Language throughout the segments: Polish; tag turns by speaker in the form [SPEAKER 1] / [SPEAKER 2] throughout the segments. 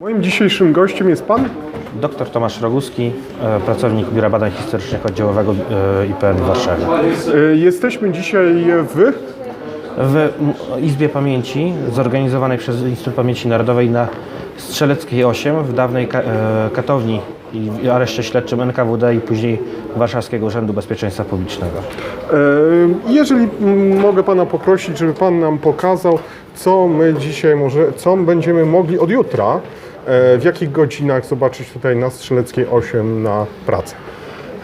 [SPEAKER 1] Moim dzisiejszym gościem jest pan?
[SPEAKER 2] Dr Tomasz Roguski, e, pracownik Biura Badań Historycznych Oddziałowego e, IPN w Warszawie.
[SPEAKER 1] Y, Jesteśmy dzisiaj w...
[SPEAKER 2] W Izbie Pamięci zorganizowanej przez Instytut Pamięci Narodowej na Strzeleckiej 8 w dawnej ka- e, katowni i areszcie śledczym NKWD i później Warszawskiego Urzędu Bezpieczeństwa Publicznego.
[SPEAKER 1] y, Jeżeli mm, mogę pana poprosić, żeby pan nam pokazał, co my dzisiaj może, co będziemy mogli od jutra, e, w jakich godzinach zobaczyć tutaj na Strzeleckiej 8 na pracę.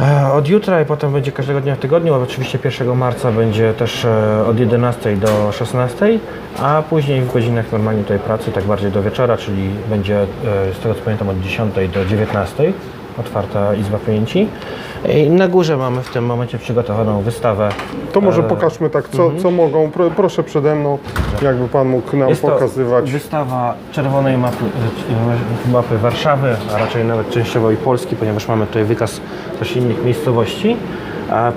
[SPEAKER 2] E, Od jutra i potem będzie każdego dnia w tygodniu, oczywiście 1 marca będzie też e, od 11 do 16, a później w godzinach normalnie tutaj pracy, tak bardziej do wieczora, czyli będzie e, z tego co pamiętam od 10 do 19 otwarta Izba Pamięci. I na górze mamy w tym momencie przygotowaną wystawę.
[SPEAKER 1] To może pokażmy tak, co, co mogą. Pro, proszę przede mną, jakby pan mógł nam
[SPEAKER 2] Jest to
[SPEAKER 1] pokazywać.
[SPEAKER 2] wystawa czerwonej mapy, e, mapy Warszawy, a raczej nawet częściowo i Polski, ponieważ mamy tutaj wykaz innych miejscowości.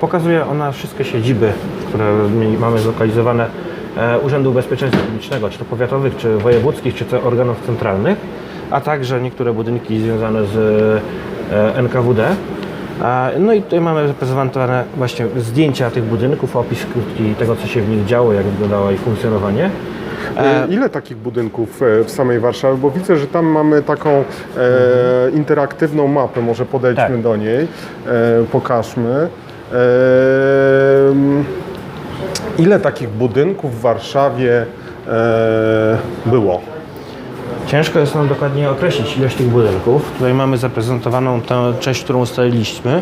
[SPEAKER 2] Pokazuje ona wszystkie siedziby, które mi- mamy zlokalizowane e, Urzędów Bezpieczeństwa Publicznego, czy to powiatowych, czy wojewódzkich, czy to organów centralnych, a także niektóre budynki związane z e, NKWD. No i tutaj mamy zaprezentowane właśnie zdjęcia tych budynków, opis krótki tego, co się w nich działo, jak wyglądało ich funkcjonowanie.
[SPEAKER 1] E, Ile takich budynków e, w samej Warszawie? Bo widzę, że tam mamy taką e, interaktywną mapę, może podejdźmy
[SPEAKER 2] Tak.
[SPEAKER 1] do niej, e, pokażmy. E, ile takich budynków w Warszawie e, było?
[SPEAKER 2] Ciężko jest nam dokładnie określić ilość tych budynków. Tutaj mamy zaprezentowaną tę część, którą ustaliliśmy.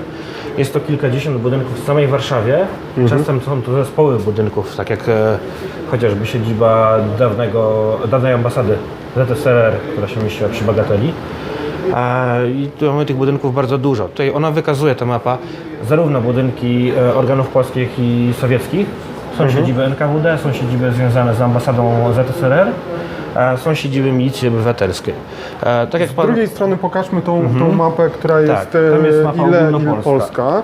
[SPEAKER 2] Jest to kilkadziesiąt budynków w samej Warszawie. Czasem są to zespoły budynków, tak jak e, chociażby siedziba dawnego, dawnej ambasady ZSRR, która się mieściła przy Bagateli. E, I tu mamy tych budynków bardzo dużo. Tutaj ona wykazuje ta mapa zarówno budynki e, organów polskich i sowieckich, są siedziby NKWD, są siedziby związane z ambasadą ZSRR, są siedziby milicji obywatelskiej. E, Tak jak
[SPEAKER 1] Z
[SPEAKER 2] pan,
[SPEAKER 1] drugiej strony pokażmy tą, tą mapę, która jest,
[SPEAKER 2] Tak, jest
[SPEAKER 1] e,
[SPEAKER 2] mapa
[SPEAKER 1] ile, ile. Polska.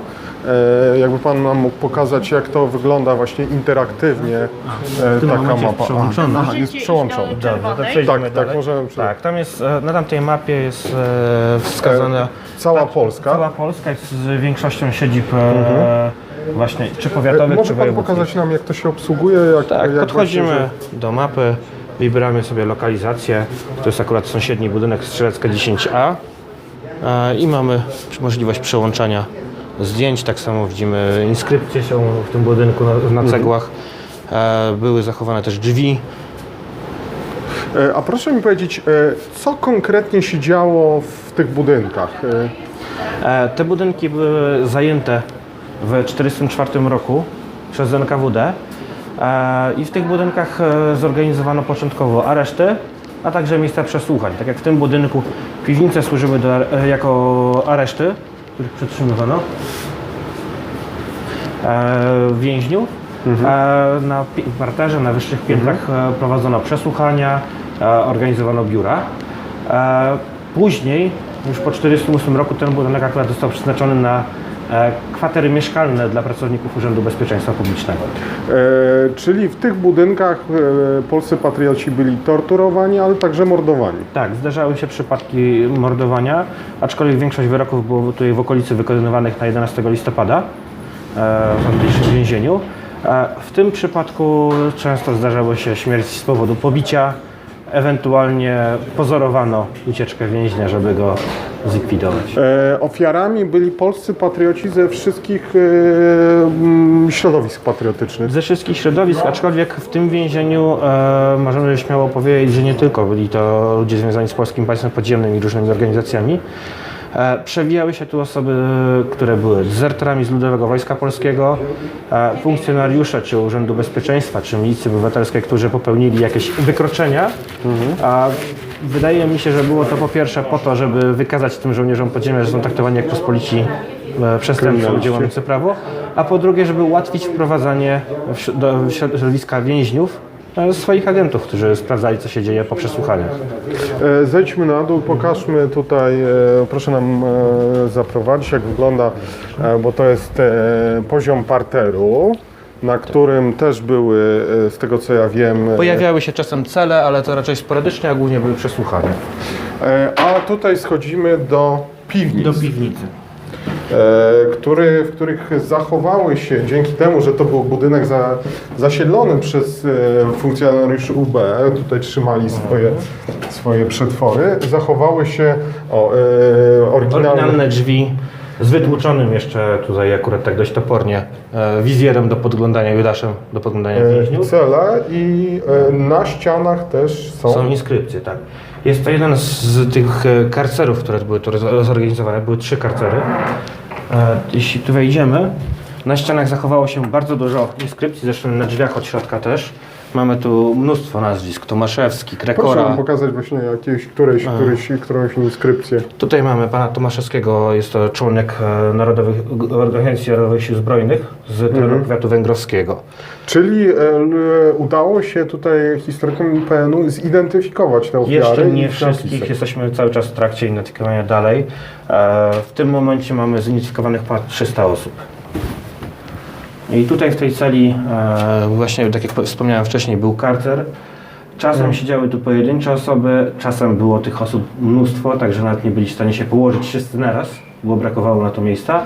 [SPEAKER 1] E, jakby Pan nam mógł pokazać, jak to wygląda właśnie interaktywnie e,
[SPEAKER 2] tym
[SPEAKER 1] taka mapa.
[SPEAKER 2] przełączona.
[SPEAKER 1] Aha, jest przełączona.
[SPEAKER 2] Dobrze,
[SPEAKER 1] Tak,
[SPEAKER 2] przejdziemy
[SPEAKER 1] tak,
[SPEAKER 2] dalej.
[SPEAKER 1] możemy przejść.
[SPEAKER 2] Tak, tam jest, e, na tamtej mapie jest e, wskazana
[SPEAKER 1] Cała Polska.
[SPEAKER 2] cała Polska jest z większością siedzib e, właśnie czy powiatowych,
[SPEAKER 1] E, Może
[SPEAKER 2] czy
[SPEAKER 1] Pan
[SPEAKER 2] wojewódzkich.
[SPEAKER 1] pokazać nam, jak to się obsługuje? Jak,
[SPEAKER 2] Tak,
[SPEAKER 1] jak
[SPEAKER 2] podchodzimy
[SPEAKER 1] właśnie,
[SPEAKER 2] do mapy, wybieramy sobie lokalizację. To jest akurat sąsiedni budynek Strzelecka 10A e, i mamy możliwość przełączania zdjęć. Tak samo widzimy inskrypcje są w tym budynku na, na cegłach. E, Były zachowane też drzwi.
[SPEAKER 1] E, A proszę mi powiedzieć, co konkretnie się działo w tych budynkach?
[SPEAKER 2] Te budynki były zajęte w 1944 roku przez NKWD i w tych budynkach e, zorganizowano początkowo areszty, a także miejsca przesłuchań. Tak jak w tym budynku piwnice służyły do, e, jako areszty, których przetrzymywano e, więźniów. E, Na parterze, na wyższych piętrach e, prowadzono przesłuchania, e, organizowano biura. E, Później, już po 1948 roku, ten budynek akurat został przeznaczony na e, kwatery mieszkalne dla pracowników Urzędu Bezpieczeństwa Publicznego.
[SPEAKER 1] e, czyli w tych budynkach e, polscy patrioci byli torturowani, ale także mordowani.
[SPEAKER 2] Tak, zdarzały się przypadki mordowania, aczkolwiek większość wyroków było tutaj w okolicy wykonywanych na 11 listopada e, w tamtejszym więzieniu. E, W tym przypadku często zdarzało się śmierć z powodu pobicia, ewentualnie pozorowano ucieczkę więźnia, żeby go zlikwidować.
[SPEAKER 1] E, Ofiarami byli polscy patrioci ze wszystkich e, środowisk patriotycznych.
[SPEAKER 2] Ze wszystkich środowisk, aczkolwiek w tym więzieniu e, możemy śmiało powiedzieć, że nie tylko byli to ludzie związani z Polskim Państwem Podziemnym i różnymi organizacjami. E, przewijały się tu osoby, które były dezerterami z Ludowego Wojska Polskiego, e, funkcjonariusze czy Urzędu Bezpieczeństwa, czy Milicji Obywatelskiej, którzy popełnili jakieś wykroczenia. A wydaje mi się, że było to po pierwsze po to, żeby wykazać tym żołnierzom podziemia, że są traktowani jak pospolici e, przestępcy, prawo, a po drugie, żeby ułatwić wprowadzanie do środowiska więźniów e, swoich agentów, którzy sprawdzali, co się dzieje po przesłuchaniach.
[SPEAKER 1] E, Zejdźmy na dół, pokażmy tutaj, proszę nam zaprowadzić, jak wygląda, bo to jest poziom parteru, na którym też były, e, z tego co ja wiem, e,
[SPEAKER 2] Pojawiały się czasem cele, ale to raczej sporadycznie, a głównie były przesłuchania.
[SPEAKER 1] E, A tutaj schodzimy do piwnic.
[SPEAKER 2] Do piwnicy.
[SPEAKER 1] który, w których zachowały się, dzięki temu, że to był budynek za, zasiedlony przez funkcjonariuszy UB, tutaj trzymali swoje, swoje przetwory, zachowały się o, oryginalne,
[SPEAKER 2] Oryginalne drzwi z wytłuczonym jeszcze tutaj akurat tak dość topornie e, wizjerem do podglądania, Judaszem do podglądania
[SPEAKER 1] e,
[SPEAKER 2] więźniów.
[SPEAKER 1] cele i e, na ścianach też są,
[SPEAKER 2] Są inskrypcje, tak. Jest to jeden z tych e, karcerów, które były tu roz- zorganizowane. Były trzy karcery. E, Jeśli tu wejdziemy, na ścianach zachowało się bardzo dużo inskrypcji, zresztą na drzwiach od środka też. Mamy tu mnóstwo nazwisk. Tomaszewski,
[SPEAKER 1] Proszę
[SPEAKER 2] Krekora.
[SPEAKER 1] nam pokazać właśnie jakieś, któreś, któreś, którąś inskrypcję.
[SPEAKER 2] Tutaj mamy pana Tomaszewskiego, jest to członek e, Narodowych, Organizacji Narodowych Sił Zbrojnych z terenu
[SPEAKER 1] Mhm.
[SPEAKER 2] powiatu węgrowskiego.
[SPEAKER 1] Czyli e, l- udało się tutaj historykom IPN-u zidentyfikować te ofiary.
[SPEAKER 2] Jeszcze nie
[SPEAKER 1] ich
[SPEAKER 2] wszystkich, jesteśmy cały czas w trakcie identyfikowania dalej. E, W tym momencie mamy zidentyfikowanych ponad 300 osób. I tutaj w tej celi, e, właśnie tak jak wspomniałem wcześniej, był karcer. Czasem siedziały tu pojedyncze osoby, czasem było tych osób mnóstwo, także nawet nie byli w stanie się położyć wszyscy naraz, bo brakowało na to miejsca.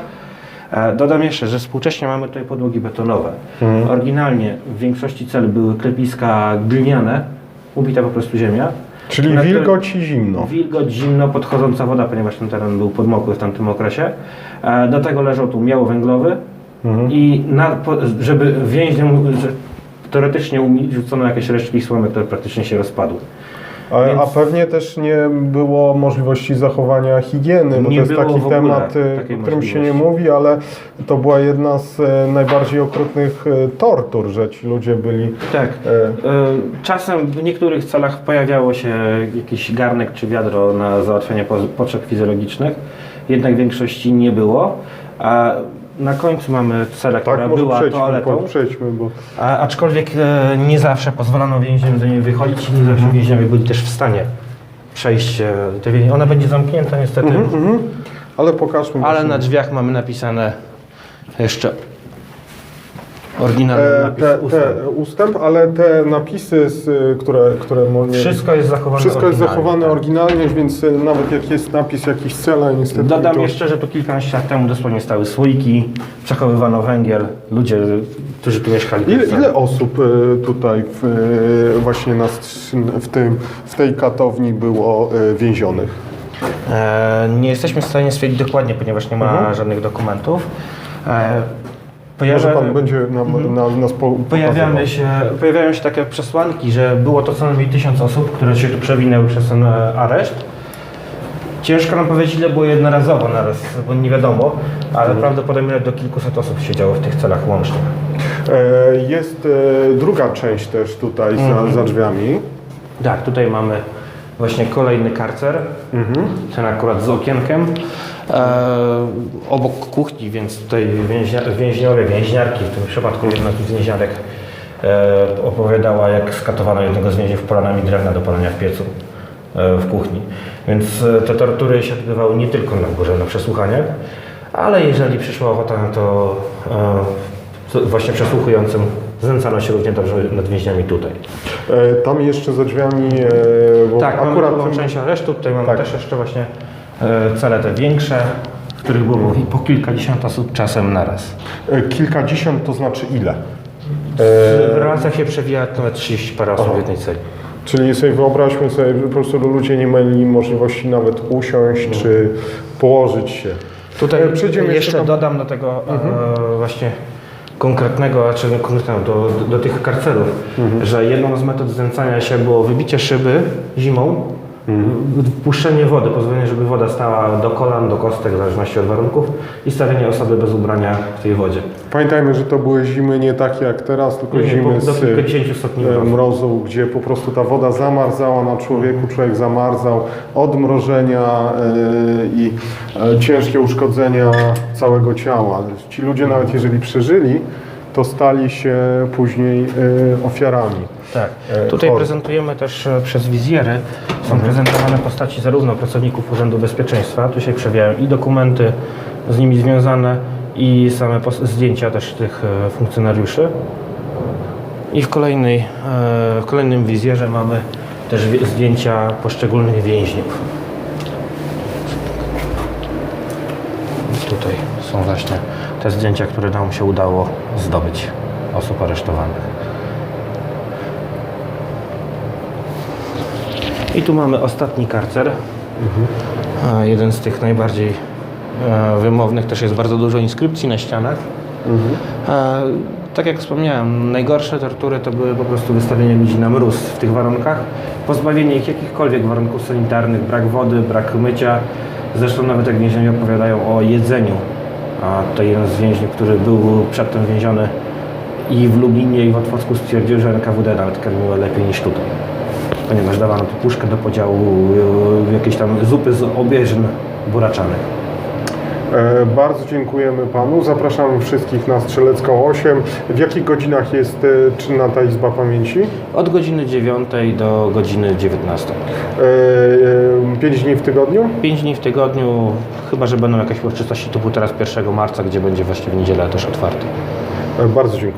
[SPEAKER 2] E, Dodam jeszcze, że współcześnie mamy tutaj podłogi betonowe. Oryginalnie w większości cel były klepiska gliniane, ubita po prostu ziemia.
[SPEAKER 1] Czyli wilgoć i zimno.
[SPEAKER 2] Wilgoć, zimno, podchodząca woda, ponieważ ten teren był podmokły w tamtym okresie. E, Do tego leżał tu miał węglowy i na, żeby więźniom że teoretycznie umilić, rzucono jakieś resztki słomy, które praktycznie się rozpadły.
[SPEAKER 1] A,
[SPEAKER 2] Więc-
[SPEAKER 1] a pewnie też nie było możliwości zachowania higieny, bo to jest taki temat, y, o którym się nie
[SPEAKER 2] możliwości.
[SPEAKER 1] mówi, ale to była jedna z e, najbardziej okrutnych e, tortur, że ci ludzie byli.
[SPEAKER 2] Tak.
[SPEAKER 1] E,
[SPEAKER 2] Czasem w niektórych celach pojawiało się jakiś garnek czy wiadro na załatwianie po- potrzeb fizjologicznych, jednak w większości nie było. A na końcu mamy celę,
[SPEAKER 1] tak,
[SPEAKER 2] która była
[SPEAKER 1] przejdźmy,
[SPEAKER 2] toaletą.
[SPEAKER 1] przejdźmy, bo
[SPEAKER 2] A, aczkolwiek e, nie zawsze pozwalano więźniom do niej wychodzić i nie zawsze więźniowie byli też w stanie przejść e, te więzienie. Ona będzie zamknięta niestety,
[SPEAKER 1] Mhm. ale pokażmy.
[SPEAKER 2] ale na drzwiach mamy napisane jeszcze oryginalny
[SPEAKER 1] E,
[SPEAKER 2] napis
[SPEAKER 1] te,
[SPEAKER 2] ustęp.
[SPEAKER 1] te ustęp, ale te napisy, z, które, które nie,
[SPEAKER 2] Wszystko jest zachowane
[SPEAKER 1] wszystko jest
[SPEAKER 2] oryginalnie,
[SPEAKER 1] zachowane
[SPEAKER 2] tak.
[SPEAKER 1] oryginalnie, więc y, nawet jak jest napis jakiś cela, niestety
[SPEAKER 2] Dodam
[SPEAKER 1] to,
[SPEAKER 2] jeszcze, że tu kilkanaście lat temu dosłownie stały słoiki, przechowywano węgiel, ludzie, którzy tu mieszkali.
[SPEAKER 1] Ile,
[SPEAKER 2] tak
[SPEAKER 1] ile osób y, tutaj w, właśnie na, str- w, tym, w tej katowni było więzionych?
[SPEAKER 2] E, nie jesteśmy w stanie stwierdzić dokładnie, ponieważ nie ma żadnych dokumentów. E,
[SPEAKER 1] Może
[SPEAKER 2] pojawia-
[SPEAKER 1] pan będzie nam, na, nas po,
[SPEAKER 2] Pojawiamy się, pojawiają się takie przesłanki, że było to co najmniej tysiąc osób, które się tu przewinęły przez ten e, areszt. Ciężko nam powiedzieć, ile było jednorazowo naraz, bo nie wiadomo, ale prawdopodobnie do kilkuset osób siedziało w tych celach łącznie.
[SPEAKER 1] E, Jest e, druga część też tutaj za, za drzwiami.
[SPEAKER 2] Tak, tutaj mamy właśnie kolejny karcer, ten akurat z okienkiem. E, obok kuchni, więc tutaj więźnia, więźniowie, więźniarki, w tym przypadku jedna z więźniarek e, opowiadała, jak skatowano jednego z więźniów polanami drewna do palenia w piecu e, w kuchni. Więc te tortury się odbywały nie tylko na górze, na przesłuchaniach, ale jeżeli przyszła ochota, to e, to właśnie przesłuchującym znęcano się równie dobrze nad więźniami tutaj.
[SPEAKER 1] E, Tam jeszcze za drzwiami, e,
[SPEAKER 2] Tak, mamy
[SPEAKER 1] akurat
[SPEAKER 2] drugą część aresztu, tutaj mamy
[SPEAKER 1] Tak.
[SPEAKER 2] też jeszcze właśnie cele te większe, w których było po kilkadziesiąt osób czasem naraz.
[SPEAKER 1] e, kilkadziesiąt to znaczy ile?
[SPEAKER 2] W relacjach się przewija nawet 30 parę osób w jednej celi.
[SPEAKER 1] Czyli sobie wyobraźmy sobie, że po prostu ludzie nie mieli możliwości nawet usiąść czy położyć się.
[SPEAKER 2] Tutaj
[SPEAKER 1] E, przejdziemy
[SPEAKER 2] jeszcze
[SPEAKER 1] do-
[SPEAKER 2] dodam do tego e, właśnie konkretnego, znaczy no konkretnego, do, do, do tych karcerów, że jedną z metod znęcania się było wybicie szyby zimą, wpuszczenie wody, pozwolenie, żeby woda stała do kolan, do kostek, w zależności od warunków i stawienie osoby bez ubrania w tej wodzie.
[SPEAKER 1] Pamiętajmy, że to były zimy nie takie jak teraz, tylko
[SPEAKER 2] Nie,
[SPEAKER 1] zimy
[SPEAKER 2] po-
[SPEAKER 1] z e,
[SPEAKER 2] mrozu.
[SPEAKER 1] mrozu, gdzie po prostu ta woda zamarzała na człowieku, człowiek zamarzał od mrożenia e, i e, ciężkie uszkodzenia całego ciała. Ci ludzie nawet jeżeli przeżyli, to stali się później e, ofiarami.
[SPEAKER 2] Tak.
[SPEAKER 1] E,
[SPEAKER 2] Tutaj prezentujemy też e, przez wizjery, są
[SPEAKER 1] mhm.
[SPEAKER 2] prezentowane postaci zarówno pracowników Urzędu Bezpieczeństwa, tu się przewijają i dokumenty z nimi związane, i same zdjęcia też tych funkcjonariuszy. I w, kolejnej, w kolejnym wizjerze mamy też zdjęcia poszczególnych więźniów. Tutaj są właśnie te zdjęcia, które nam się udało zdobyć osób aresztowanych. I tu mamy ostatni karcer. A jeden z tych najbardziej e, wymownych, też jest bardzo dużo inskrypcji na ścianach. E, tak jak wspomniałem, najgorsze tortury to były po prostu wystawienie ludzi na mróz w tych warunkach, pozbawienie ich jakichkolwiek warunków sanitarnych, brak wody, brak mycia. Zresztą nawet jak więźniowie opowiadają o jedzeniu, a to jeden z więźniów, który był przedtem więziony i w Lublinie i w Otwocku stwierdził, że NKWD nawet karmiło lepiej niż tutaj. Ponieważ dawano tu puszkę do podziału e, jakieś tam zupy z obieżyn buraczanych.
[SPEAKER 1] E, Bardzo dziękujemy panu. Zapraszamy wszystkich na Strzelecką 8. W jakich godzinach jest e, czynna ta Izba Pamięci?
[SPEAKER 2] Od godziny 9 do godziny 19.
[SPEAKER 1] E, e, Pięć dni w tygodniu?
[SPEAKER 2] 5 dni w tygodniu, chyba że będą jakieś uroczystości typu teraz 1 marca, gdzie będzie właśnie w niedzielę też otwarty.
[SPEAKER 1] Bardzo dziękuję.